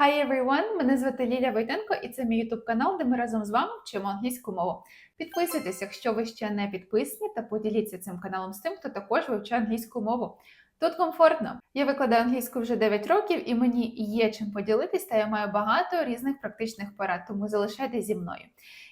Hi everyone! Мене звати Ліля Войтенко і це мій YouTube канал, де ми разом з вами вчимо англійську мову. Підписуйтесь, якщо ви ще не підписані, та поділіться цим каналом з тим, хто також вивчає англійську мову. Тут комфортно. Я викладаю англійську вже 9 років, і мені є чим поділитись, та я маю багато різних практичних порад, тому залишайтесь зі мною.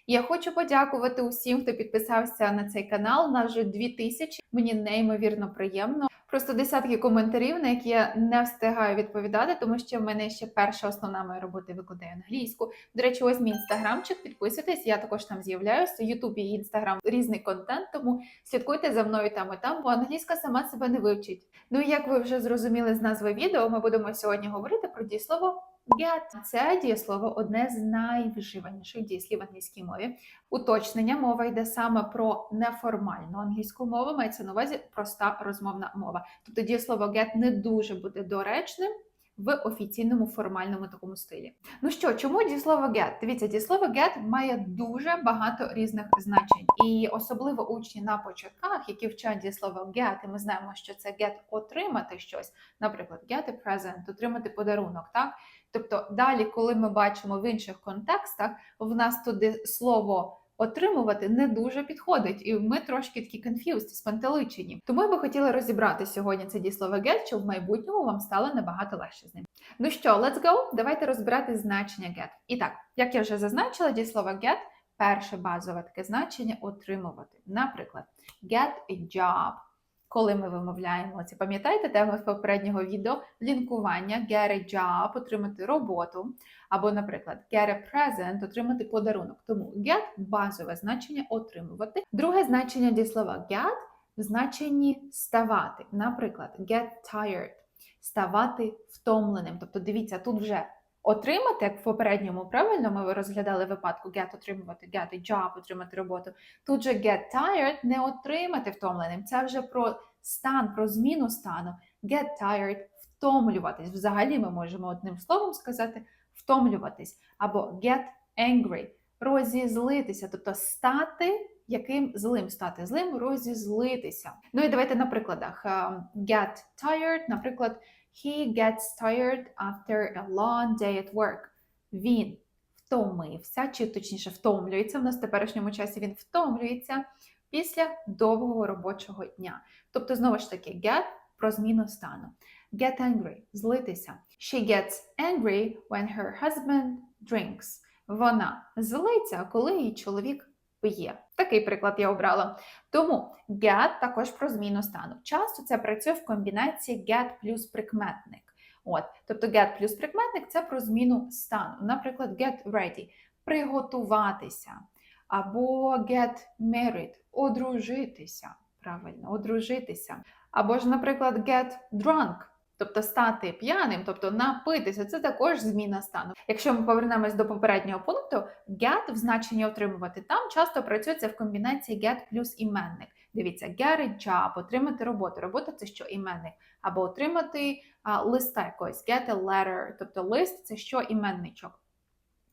Я хочу подякувати усім, хто підписався на цей канал. Нас вже 2000. Мені неймовірно приємно. Просто десятки коментарів, на які я не встигаю відповідати, тому що в мене ще перша основна моя робота викладає англійську. До речі, ось мій інстаграмчик. Підписуйтесь, я також там з'являюся. Ютуб і інстаграм різний контент, тому слідкуйте за мною там і там, бо англійська сама себе не вивчить. Ну як ви вже зрозуміли з назви відео, ми будемо сьогодні говорити про дієслово get. Це дієслово одне з найвживаніших дієслів в англійській мові. Уточнення мова йде саме про неформальну англійську мову, мається на увазі проста розмовна мова. Тобто дієслово get не дуже буде доречним. В офіційному формальному такому стилі. Ну що, чому дієслово get? Дивіться, дієслово get має дуже багато різних значень, і особливо учні на початках, які вчать дієслово get, і ми знаємо, що це get отримати щось, наприклад, get a present, отримати подарунок, так? Тобто, далі, коли ми бачимо в інших контекстах, в нас туди слово отримувати не дуже підходить, і ми трошки такі confused, спантеличені. Тому я би хотіла розібрати сьогодні це дієслово get, щоб в майбутньому вам стало набагато легше з ним. Ну що, let's go! Давайте розбирати значення get. І так, як я вже зазначила, дієслово get перше базове таке значення отримувати. Наприклад, get a job. Коли ми вимовляємо це, пам'ятаєте тему з попереднього відео лінкування get a job, отримати роботу, або, наприклад, get a present, отримати подарунок. Тому get базове значення отримувати. Друге значення дієслова get в значенні ставати. Наприклад, get tired, ставати втомленим. Тобто, дивіться, тут вже Отримати, як в попередньому правильно ми розглядали випадку get отримувати, get a job, отримати роботу. Тут же get tired не отримати втомленим. Це вже про стан, про зміну стану. Get tired втомлюватись. Взагалі ми можемо одним словом сказати втомлюватись. Або get angry, розізлитися, тобто стати. Яким злим стати злим, розізлитися. Ну і давайте на прикладах. Get tired, наприклад, He gets tired after a long day at work. Він втомився, чи точніше втомлюється. В нас в теперішньому часі він втомлюється після довгого робочого дня. Тобто, знову ж таки, get про зміну стану. Get angry злитися. She gets angry when her husband drinks. Вона злиться, коли її чоловік п'є. Такий приклад я обрала. Тому get також про зміну стану. Часто це працює в комбінації get плюс прикметник. От, Тобто get плюс прикметник це про зміну стану. Наприклад, get ready приготуватися. Або get married одружитися. Правильно, одружитися. Або ж, наприклад, get drunk Тобто стати п'яним, тобто напитися, це також зміна стану. Якщо ми повернемось до попереднього пункту, get в значенні отримувати там часто працюється в комбінації get плюс іменник. Дивіться, get a job, отримати роботу. Робота це що іменник, або отримати а, листа якогось, get a letter, тобто лист це що іменничок.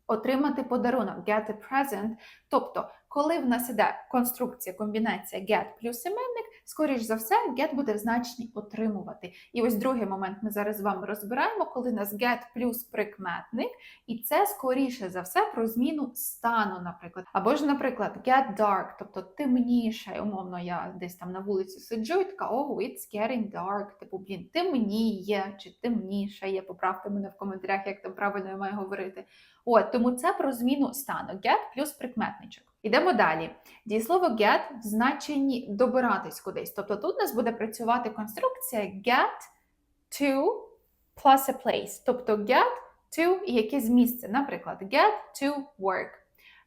Отримати подарунок, get a present. Тобто, коли в нас іде конструкція, комбінація get плюс іменник, скоріш за все, get буде в значенні отримувати. І ось другий момент ми зараз з вами розбираємо, коли у нас get плюс прикметник, і це скоріше за все про зміну стану, наприклад. Або ж, наприклад, get dark, тобто темніше. Умовно, я десь там на вулиці сиджу і така, oh, it's getting dark, типу, блін, темніє чи темніше є. Поправте мене в коментарях, як там правильно я маю говорити. От, тому це про зміну стану. Get плюс прикметничок. Ідемо далі. Дієслово get в значенні добиратись кудись. Тобто тут у нас буде працювати конструкція get to plus a place. Тобто get to і якесь місце. Наприклад, get to work,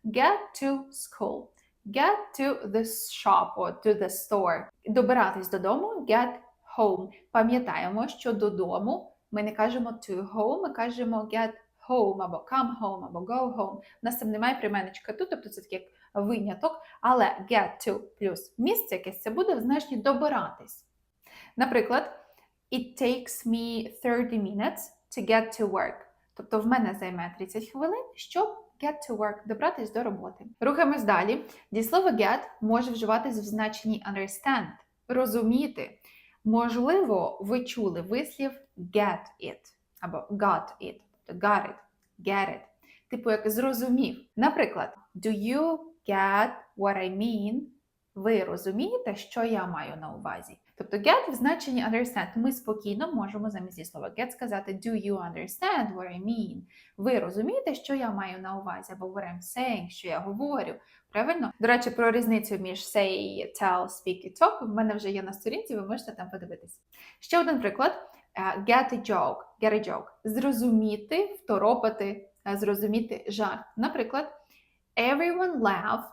get to school, get to the shop or to the store. Добиратись додому, get home. Пам'ятаємо, що додому ми не кажемо to home, ми кажемо get home або come home, або go home. У нас там немає прийменничка тут, тобто це таке виняток, але get to плюс місце якесь це буде в значенні добиратись. Наприклад, it takes me 30 minutes to get to work. Тобто в мене займе 30 хвилин, щоб get to work, добратись до роботи. Рухаємось далі. Дієслово get може вживатись в значенні understand, розуміти. Можливо, ви чули вислів get it або got it. тобто got it, get it. Типу, як зрозумів. Наприклад, do you get what I mean? Ви розумієте, що я маю на увазі? Тобто get в значенні understand. Ми спокійно можемо замість слова get сказати do you understand what I mean? Ви розумієте, що я маю на увазі? Або what I'm saying, що я говорю. Правильно? До речі, про різницю між say, tell, speak і talk в мене вже є на сторінці, ви можете там подивитись. Ще один приклад. Е, Get a joke. Get a joke. Зрозуміти, второпати, е, зрозуміти жарт. Наприклад, everyone laughed,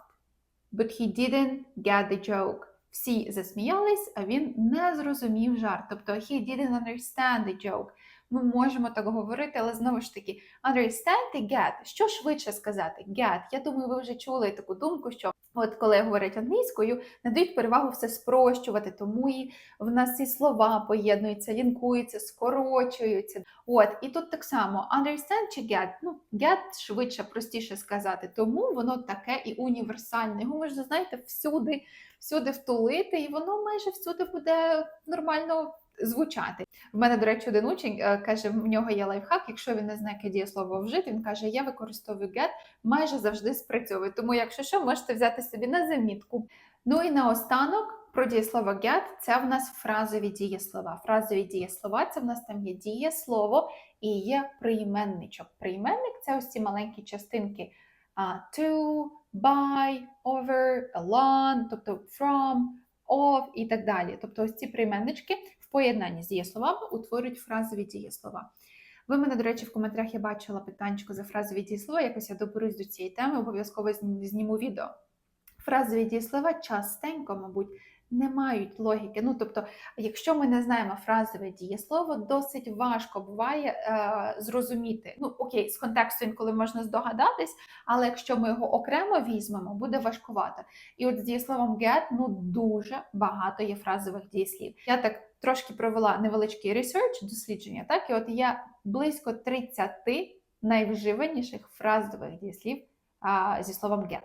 but he didn't get the joke. Всі засміялись, а він не зрозумів жарт. Тобто he didn't understand the joke. Ми можемо так говорити, але знову ж таки, understand і get. Що швидше сказати? Get. Я думаю, ви вже чули таку думку, що от коли говорять англійською, надають перевагу все спрощувати, тому і в нас ці слова поєднуються, лінкуються, скорочуються. От, і тут так само understand чи get? Ну, get швидше, простіше сказати, тому воно таке і універсальне. Його можна, знаєте, всюди, всюди втулити, і воно майже всюди буде нормально звучати. В мене, до речі, один учень е, каже, в нього є лайфхак, якщо він не знає, яке дієслово вжити, він каже, я використовую get, майже завжди спрацьовує. Тому, якщо що, можете взяти собі на замітку. Ну і наостанок про дієслово get це в нас фразові дієслова. Фразові дієслова це в нас там є дієслово і є прийменничок. Прийменник це ось ці маленькі частинки to, by, over, along, тобто from, of і так далі. Тобто ось ці прийменнички в поєднанні з дієсловами утворюють фразові дієслова. Ви мене, до речі, в коментарях я бачила питанчику за фразові дієслова, якось я доберусь до цієї теми, обов'язково зніму відео. Фразові дієслова частенько, мабуть, не мають логіки. Ну, тобто, якщо ми не знаємо фразове дієслово, досить важко буває е, зрозуміти. Ну, окей, з контексту інколи можна здогадатись, але якщо ми його окремо візьмемо, буде важкувато. І от з дієсловом get ну дуже багато є фразових дієслів. Я так трошки провела невеличкий ресерч, дослідження, так і от є близько 30 найвживаніших фразових дієслів а, зі словом get.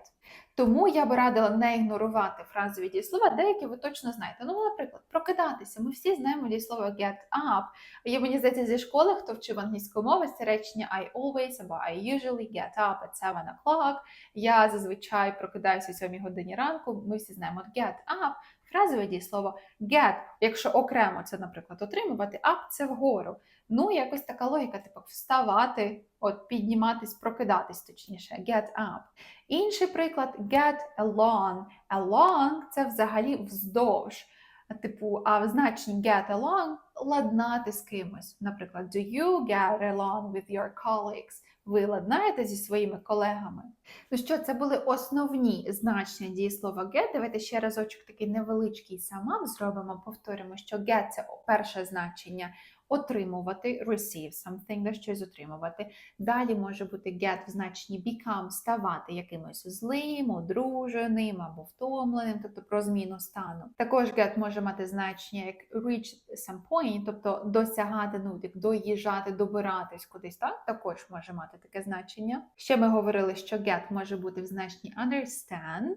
Тому я би радила не ігнорувати фразові дієслова, деякі ви точно знаєте. Ну, наприклад, прокидатися. Ми всі знаємо дієслово get up. Є, мені здається, зі школи, хто вчив англійську мову, це речення I always або I usually get up at 7 o'clock. Я зазвичай прокидаюся о 7 годині ранку. Ми всі знаємо get up. Фразове дієслово get, якщо окремо це, наприклад, отримувати, up це вгору. Ну, якось така логіка, типу, вставати, от підніматись, прокидатись, точніше, get up. Інший приклад get along. Along – це взагалі вздовж. Типу, а в значенні get along ладнати з кимось. Наприклад, do you get along with your colleagues? Ви ладнаєте зі своїми колегами? Ну що, це були основні значення дієслова get. Давайте ще разочок такий невеличкий сама зробимо, повторимо, що get – це перше значення отримувати, receive something, да, щось отримувати. Далі може бути get в значенні become, ставати якимось злим, одруженим або втомленим, тобто про зміну стану. Також get може мати значення як reach some point, тобто досягати, ну, як доїжджати, добиратись кудись, так? Також може мати таке значення. Ще ми говорили, що get може бути в значенні understand,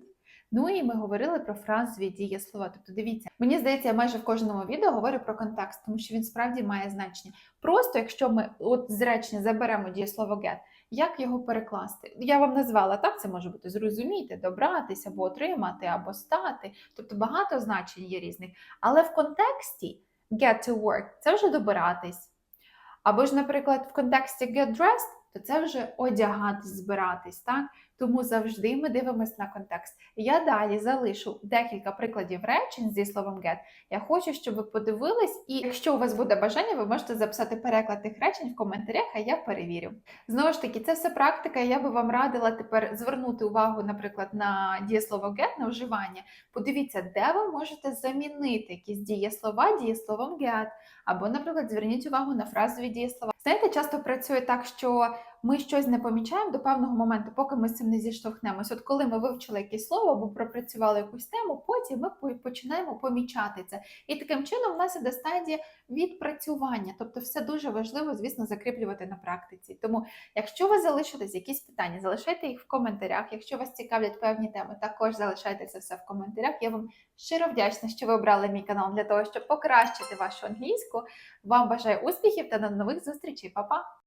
Ну і ми говорили про фразові дієслова. Тобто, дивіться, мені здається, я майже в кожному відео говорю про контекст, тому що він справді має значення. Просто якщо ми от з речення заберемо дієслово get, як його перекласти? Я вам назвала так, це може бути зрозуміти, добратися, або отримати, або стати. Тобто багато значень є різних. Але в контексті get to work це вже добиратись. Або ж, наприклад, в контексті get dressed, то це вже одягатись, збиратись, так? Тому завжди ми дивимося на контекст. Я далі залишу декілька прикладів речень зі словом get. Я хочу, щоб ви подивились, і якщо у вас буде бажання, ви можете записати переклад тих речень в коментарях, а я перевірю. Знову ж таки, це все практика. Я би вам радила тепер звернути увагу, наприклад, на дієслово get, на вживання. Подивіться, де ви можете замінити якісь дієслова дієсловом get. Або, наприклад, зверніть увагу на фразові дієслова. Знаєте, часто працює так, що ми щось не помічаємо до певного моменту, поки ми з цим не зіштовхнемось. От коли ми вивчили якесь слово або пропрацювали якусь тему, потім ми починаємо помічати це. І таким чином в нас іде стадія відпрацювання. Тобто, все дуже важливо, звісно, закріплювати на практиці. Тому, якщо вас залишились якісь питання, залишайте їх в коментарях. Якщо вас цікавлять певні теми, також залишайте це все в коментарях. Я вам щиро вдячна, що ви обрали мій канал для того, щоб покращити вашу англійську. Вам бажаю успіхів та до нових зустрічей, Па-па!